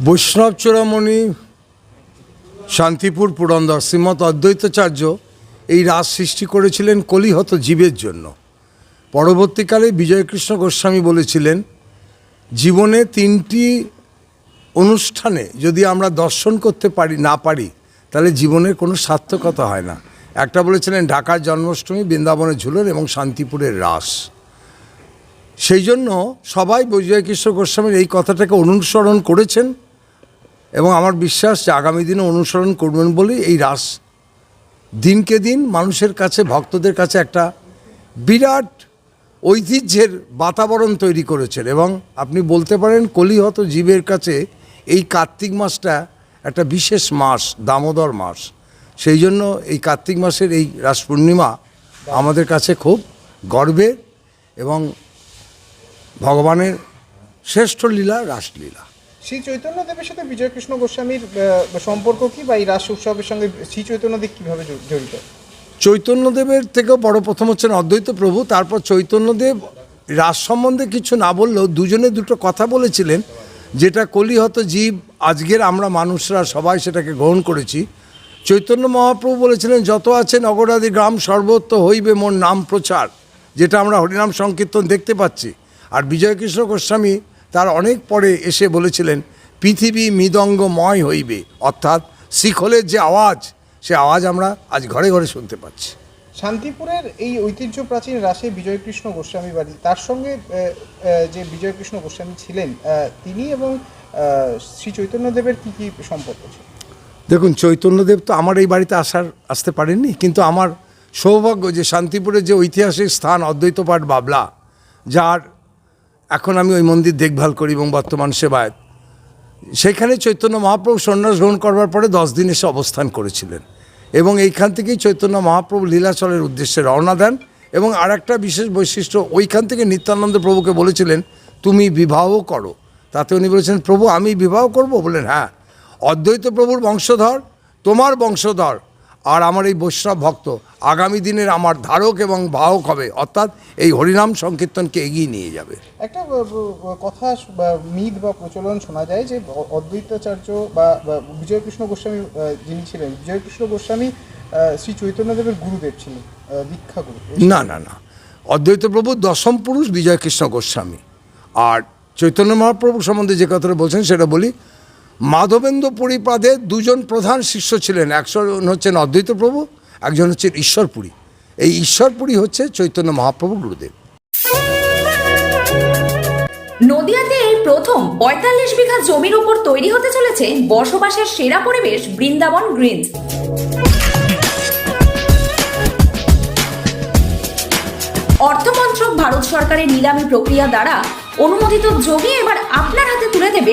বৈষ্ণব চূড়ামণি শান্তিপুর পুরন্দর, শ্রীমৎ অদ্বৈতাচার্য এই রাস সৃষ্টি করেছিলেন কলিহত জীবের জন্য। পরবর্তীকালে বিজয়কৃষ্ণ গোস্বামী বলেছিলেন, জীবনে তিনটি অনুষ্ঠানে যদি আমরা দর্শন করতে পারি, না পারি, তাহলে জীবনের কোনো সার্থকতা হয় না। একটা বলেছিলেন, ঢাকার জন্মাষ্টমী বৃন্দাবনের ঝুলন এবং শান্তিপুরের রাস। সেই জন্য সবাই বৈজয় কৃষ্ণ গোস্বামীর এই কথাটাকে অনুসরণ করেছেন এবং আমার বিশ্বাস যে আগামী দিনে অনুসরণ করবেন বলেই এই রাস দিনকে দিন মানুষের কাছে, ভক্তদের কাছে একটা বিরাট ঐতিহ্যের বাতাবরণ তৈরি করেছেন এবং আপনি বলতে পারেন কলিহত জীবের কাছে এই কার্তিক মাসটা একটা বিশেষ মাস, দামোদর মাস। সেই জন্য এই কার্তিক মাসের এই রাস পূর্ণিমা আমাদের কাছে খুব গর্বের এবং ভগবানের শ্রেষ্ঠ লীলা রাসলীলা। শ্রী চৈতন্যদেবের সাথে বিজয়কৃষ্ণ গোস্বামীর সম্পর্ক কি বা এই রাস উৎসবের সঙ্গে শ্রী চৈতন্যদেব কীভাবে জড়ি- জড়িত? চৈতন্যদেবের থেকেও বড় প্রথম হচ্ছেন অদ্বৈত প্রভু। তারপর চৈতন্যদেব রাস সম্বন্ধে কিছু না বললেও দুজনে দুটো কথা বলেছিলেন যেটা কলিহত জীব আজকের আমরা মানুষরা সবাই সেটাকে গ্রহণ করেছি। চৈতন্য মহাপ্রভু বলেছিলেন যত আছে নগরাদি গ্রাম সর্বত্র হইবে মোর নাম প্রচার যেটা আমরা হরিনাম সংকীর্তন দেখতে পাচ্ছি। আর বিজয়কৃষ্ণ গোস্বামী তার অনেক পরে এসে বলেছিলেন পৃথিবী মৃদঙ্গময় হইবে। অর্থাৎ শিখলের যে আওয়াজ সে আওয়াজ আমরা আজ ঘরে ঘরে শুনতে পাচ্ছি। শান্তিপুরের এই ঐতিহ্য প্রাচীন রাসে বিজয়কৃষ্ণ গোস্বামী বাড়ি তার সঙ্গে যে বিজয়কৃষ্ণ গোস্বামী ছিলেন তিনি এবং শ্রী চৈতন্যদেবের কী কী সম্পর্ক ছিল? দেখুন চৈতন্যদেব তো আমার এই বাড়িতে আসার আসতে পারেননি কিন্তু আমার সৌভাগ্য যে শান্তিপুরের যে ঐতিহাসিক স্থান অদ্বৈত পাঠ বাবলা যার এখন আমি ওই মন্দির দেখভাল করি এবং বর্তমান সেবায় সেখানে চৈতন্য মহাপ্রভু সন্ন্যাস গ্রহণ করবার পরে দশ দিন এসে অবস্থান করেছিলেন এবং এইখান থেকেই চৈতন্য মহাপ্রভু লীলাচলের উদ্দেশ্যে রওনা দেন এবং আর একটা বিশেষ বৈশিষ্ট্য, ওইখান থেকে নিত্যানন্দ প্রভুকে বলেছিলেন, তুমি বিবাহ করো। তাতে উনি বলেছেন, প্রভু, আমি বিবাহ করব? বললেন হ্যাঁ। অদ্বৈত প্রভুর বংশধর, তোমার বংশধর আর আমার এই বৈষ্ণব ভক্ত আগামী দিনের আমার ধারক এবং বাহক হবে অর্থাৎ এই হরিনাম সংকীর্তনকে এগিয়ে নিয়ে যাবে। একটা কথা মিথ বা প্রচলন শোনা যায় যে অদ্বৈতাচার্য বা বা বিজয়কৃষ্ণ গোস্বামী যিনি ছিলেন বিজয়কৃষ্ণ গোস্বামী শ্রী চৈতন্যদেবের গুরুদেব ছিলেন দীক্ষা গুরু। না না না। অদ্বৈত প্রভু দশম পুরুষ বিজয়কৃষ্ণ গোস্বামী। আর চৈতন্য মহাপ্রভু সম্বন্ধে যে কথাটা বলছেন সেটা বলি মাধবেন্দ্র পরিপাদের দুজন প্রধান শিষ্য ছিলেন। একজন হচ্ছেন অদ্বৈত প্রভু একজন হচ্ছেন ঈশ্বরপুরী। এই ঈশ্বরপুরী হচ্ছে চৈতন্য মহাপ্রভু গুরুদেব। নদিয়াতে এই প্রথম পঁয়তাল্লিশ বিঘা জমির উপর তৈরি হতে চলেছে বসবাসের সেরা পরিবেশ বৃন্দাবন গ্রিনস অর্থমন্ত্রক ভারত সরকারের নিলামী প্রক্রিয়া দ্বারা অনুমোদিত জমি এবার আপনার হাতে তুলে দেবে